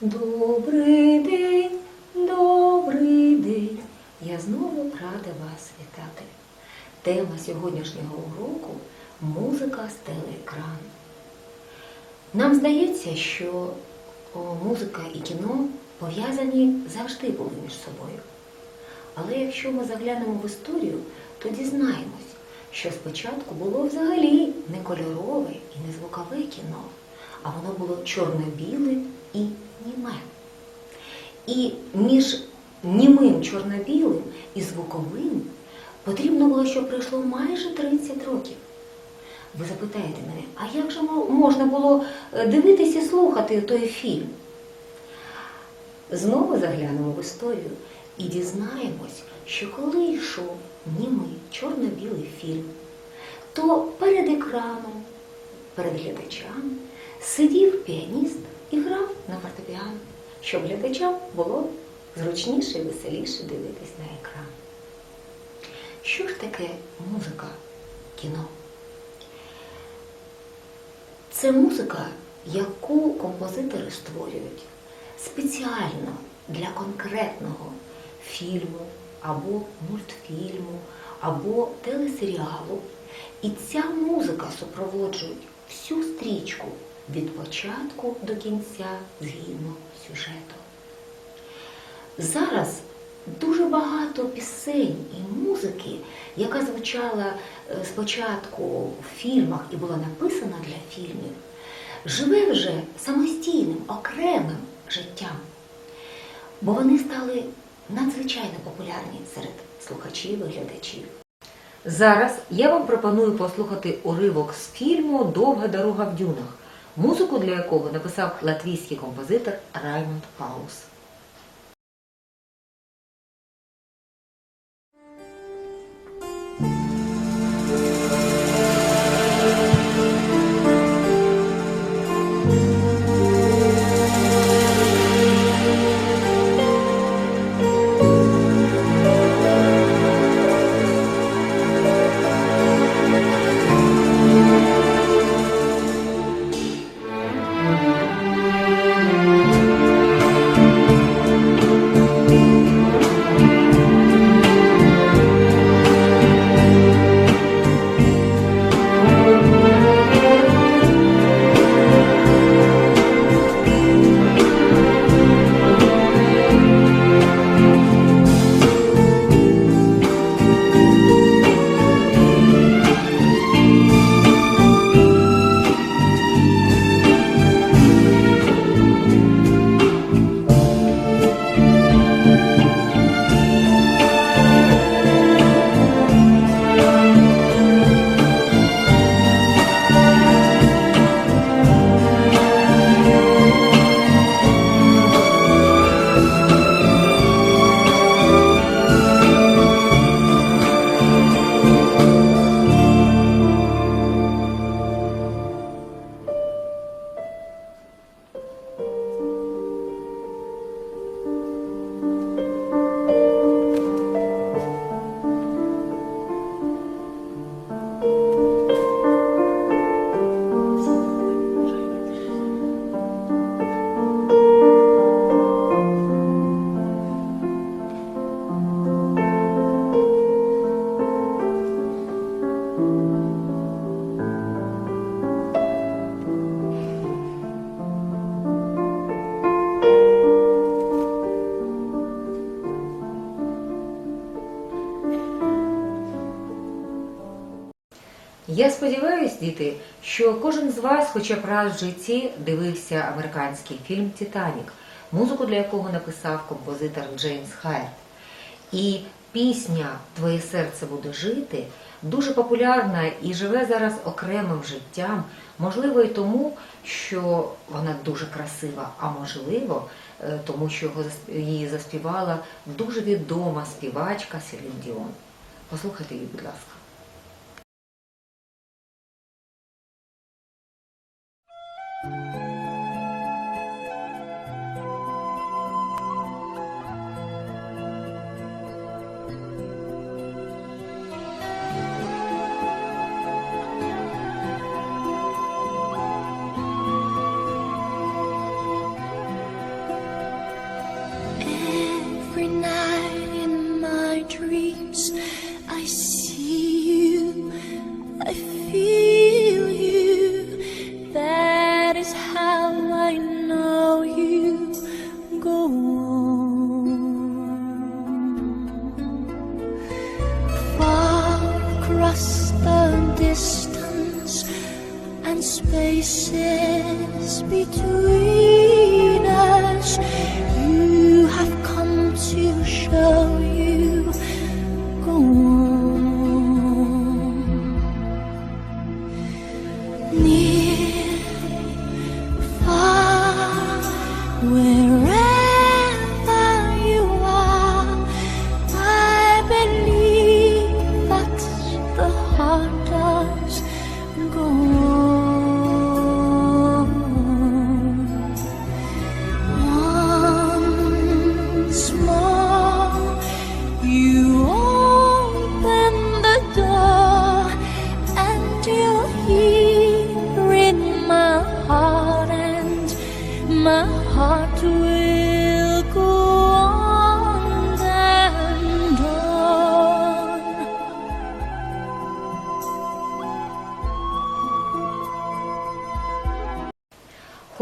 Добрий день, добрий день. Я знову рада вас вітати. Тема сьогоднішнього уроку музика з телеекрану. Нам здається, що музика і кіно пов'язані завжди були між собою. Але якщо ми заглянемо в історію, то дізнаємось, що спочатку було взагалі не кольорове і не звукове кіно, а воно було чорно-біле і німе. І між німим чорно-білим і звуковим потрібно було, щоб пройшло майже 30 років. Ви запитаєте мене, а як же можна було е, дивитися і слухати той фільм? Знову заглянемо в історію і дізнаємось, що коли йшов німий чорно-білий фільм, то перед екраном, перед глядачами сидів піаніст і грав на фортепіано, щоб глядачам було зручніше і веселіше дивитись на екран. Що ж таке музика кіно? Це музика, яку композитори створюють спеціально для конкретного фільму або мультфільму, або телесеріалу. І ця музика супроводжує всю стрічку від початку до кінця згідно сюжету. Зараз дуже багато пісень і музики, яка звучала е, спочатку в фільмах і була написана для фільмів, живе вже самостійним, окремим життям. Бо вони стали надзвичайно популярні серед слухачів і глядачів. Зараз я вам пропоную послухати уривок з фільму Довга дорога в дюнах, музику для якого написав латвійський композитор Раймонд Паус. Я сподіваюся, діти, що кожен з вас хоча б раз в житті дивився американський фільм Титанік, музику для якого написав композитор Джеймс Хайрт. І пісня Твоє серце буде жити дуже популярна і живе зараз окремим життям, можливо, і тому, що вона дуже красива, а можливо, е, тому що її заспівала дуже відома співачка Селін Діон. Послухайте її, будь ласка.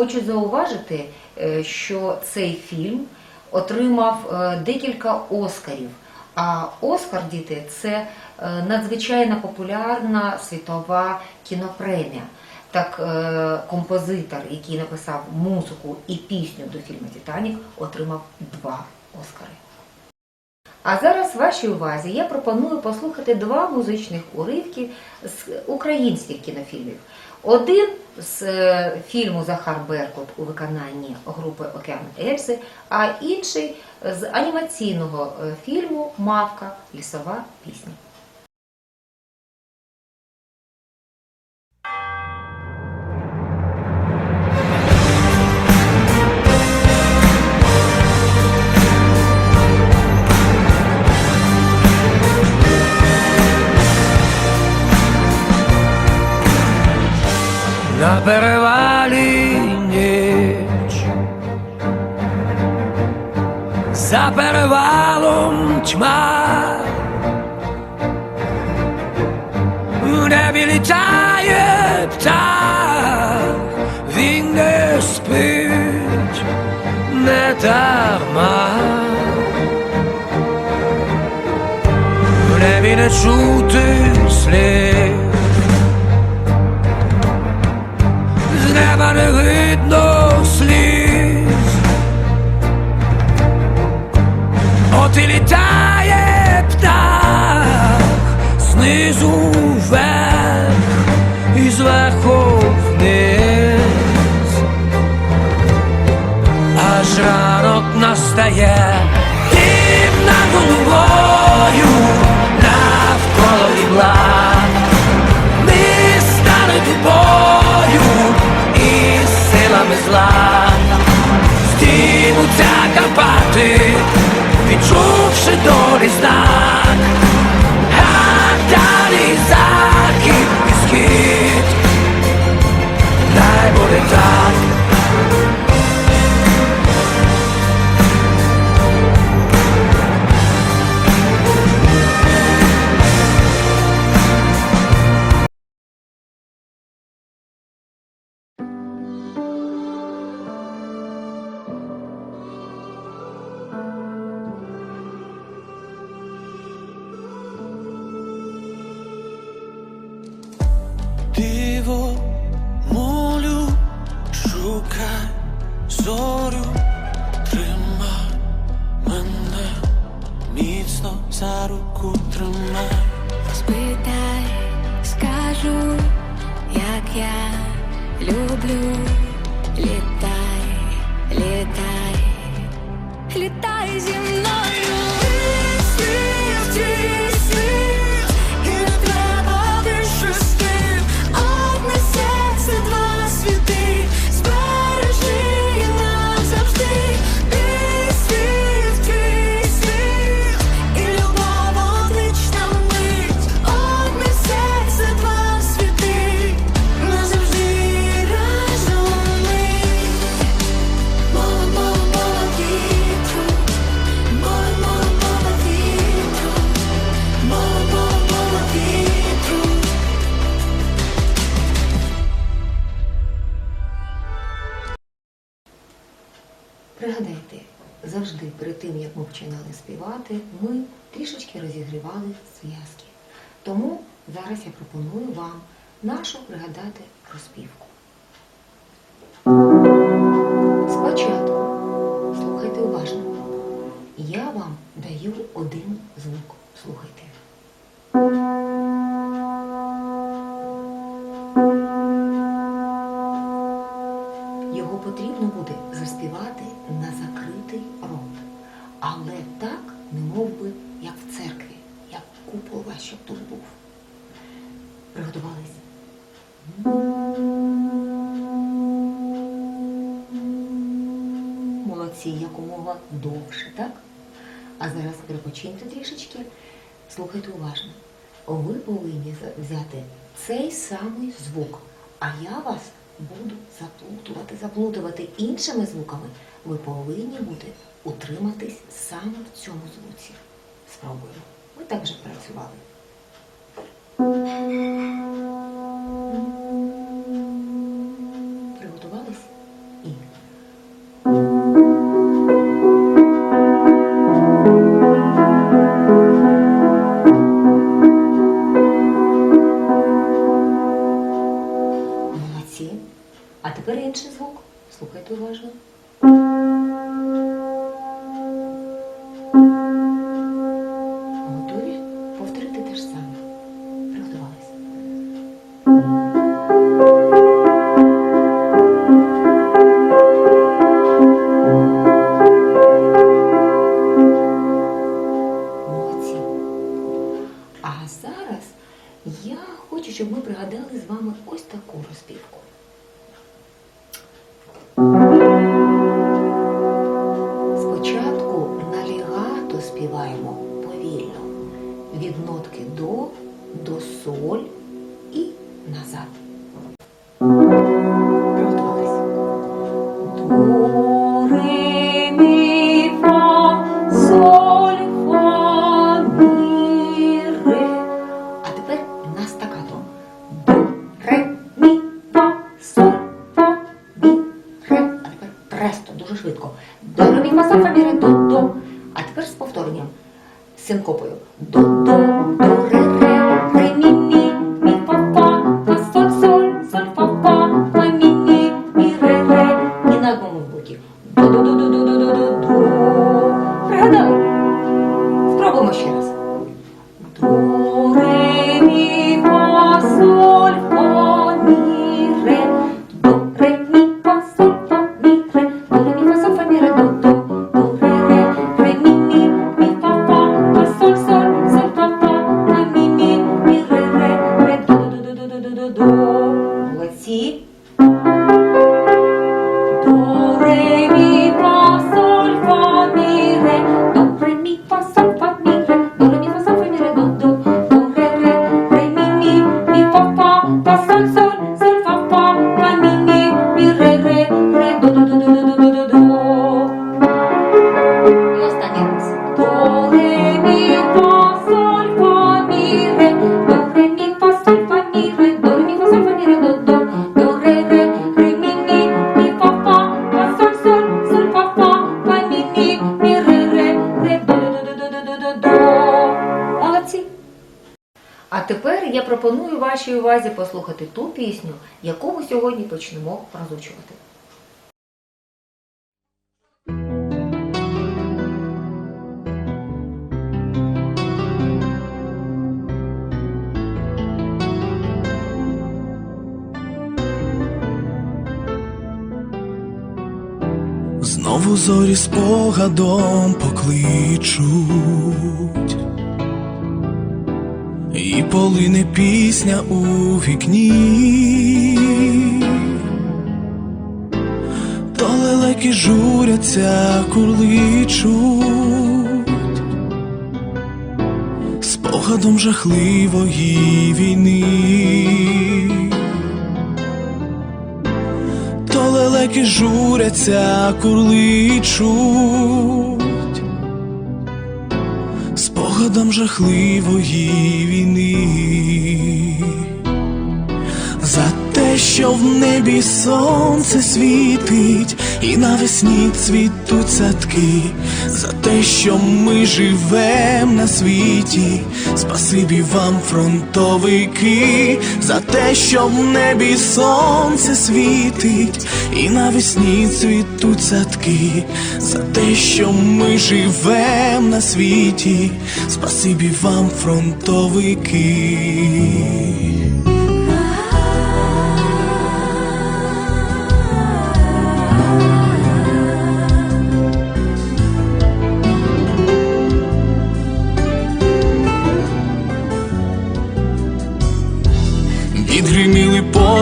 Хочу зауважити, е, що цей фільм отримав е, декілька Оскарів. А Оскар, діти, це е, надзвичайно популярна світова кінопремія. Так, композитор, який написав музику і пісню до фільму Титанік, отримав два Оскари. А зараз вашій увазі я пропоную послухати два музичних уривки з українських кінофільмів. Один з е, фільму Захар Беркут у виконанні групи Океан Ельзи, а інший з анімаційного е, фільму Мавка Лісова пісня. На перевалі ніч. За перевалом тьма. У небі птах Він не спить не дарма. В небі не чути слів з не видно сліз. От і літає птах знизу вверх і зверху вниз. Аж ранок настає ti формували зв'язки. Тому зараз я пропоную вам нашу пригадати розпівку. Спочатку, слухайте уважно, я вам даю один звук. відпочиньте трішечки, слухайте уважно. Ви повинні взяти цей самий звук, а я вас буду заплутувати, заплутувати іншими звуками. Ви повинні бути утриматись саме в цьому звуці. Спробуємо. Ми також же працювали. пропоную вашій увазі послухати ту пісню, яку ми сьогодні почнемо розучувати. Знову зорі спогадом покличуть і полине пісня у вікні, то лелеки журяться, курличуть, з погадом жахливої війни, то лелеки журяться, курличуть. Спогадам жахливої війни що в небі сонце світить, і навесні цвітуть садки, за те, що ми живем на світі, спасибі вам, фронтовики, за те, що в небі сонце світить, і навесні цвітуть садки, за те, що ми живем на світі, спасибі вам, фронтовики.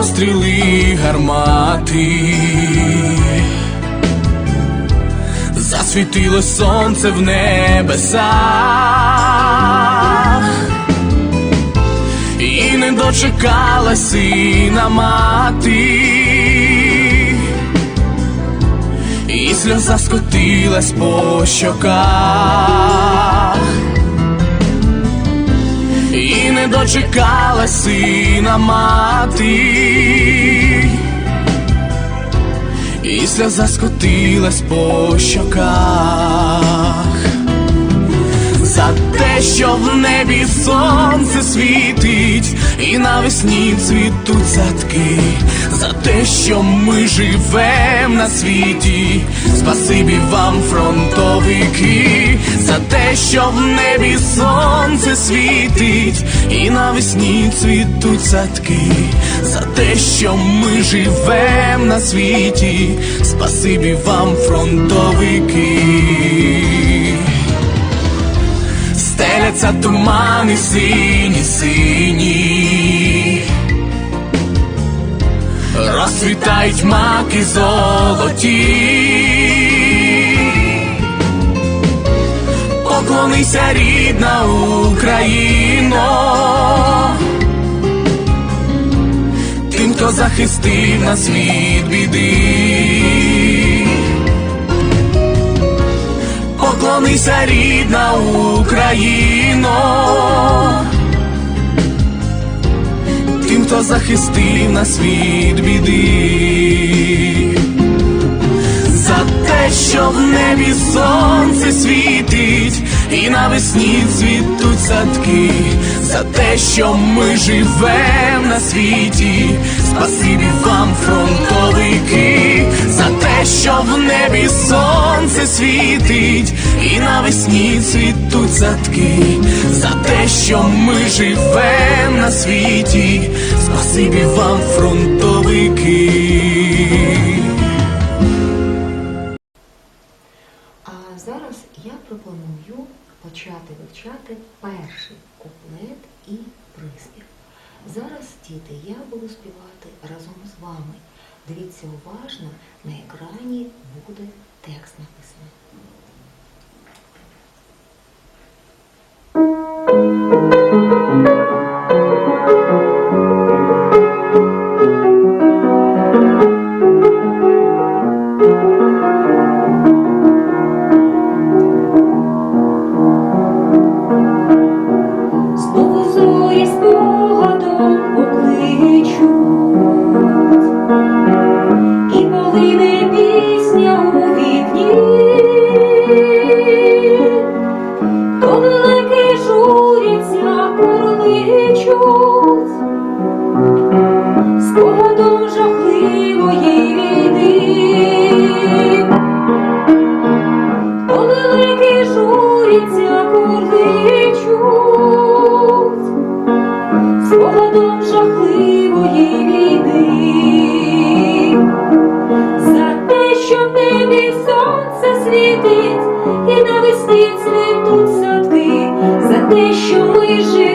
Постріли гармати, засвітило сонце в небесах, і не дочекала сина мати, і сльоза скотилась по щоках. Не дочекала сина мати, і сльоза скотилась по щоках. За те, що в небі сонце світить, і навесні цвітуть садки, за те, що ми живем на світі, спасибі вам, фронтовики, за те, що в небі сонце світить, і навесні цвітуть садки, за те, що ми живем на світі, спасибі вам, фронтовики. Стеляться тумани сині, сині, розцвітають маки золоті. Поклонися, рідна Україно, тим, хто захистив нас від біди. Поклонися, рідна Україно, тим, хто захистив нас від біди, за те, що в небі сонце світить, і навесні цвітуть садки, за те, що ми живем на світі, спасибі вам, фронтовики, за те, що в небі сонце світить, і навесні цвітуть садки, за те, що ми живем на світі, спасибі вам, фронтовики. Вивчати перший куплет і приспів. Зараз, діти, я буду співати разом з вами. Дивіться уважно, на екрані буде текст написаний. Thank зорі спогадом те, що ми живем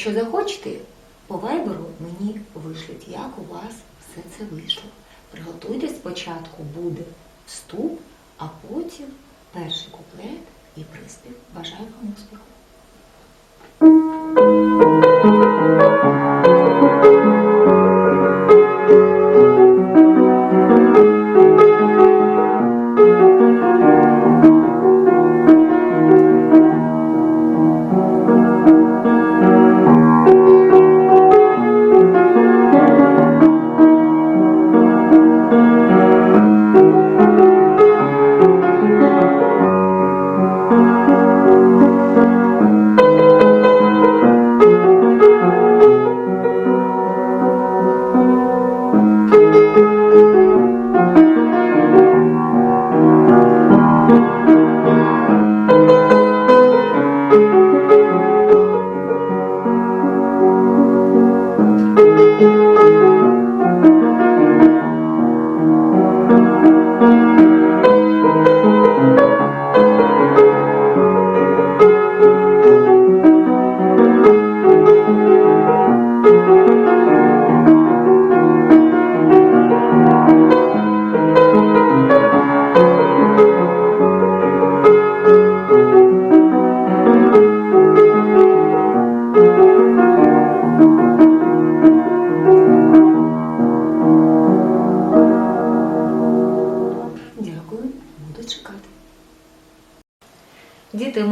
Якщо захочете, По вайберу мені вишліть, як у вас все це вийшло. Приготуйте спочатку буде вступ, а потім перший куплет і приспів. Бажаю вам успіху.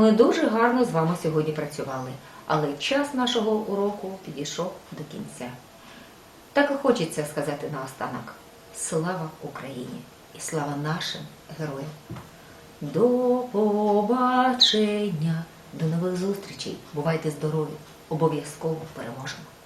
Ми дуже гарно з вами сьогодні працювали, але час нашого уроку підійшов до кінця. Так і хочеться сказати наостанок: слава Україні і слава нашим героям! До побачення, до нових зустрічей. Бувайте здорові! Обов'язково переможемо!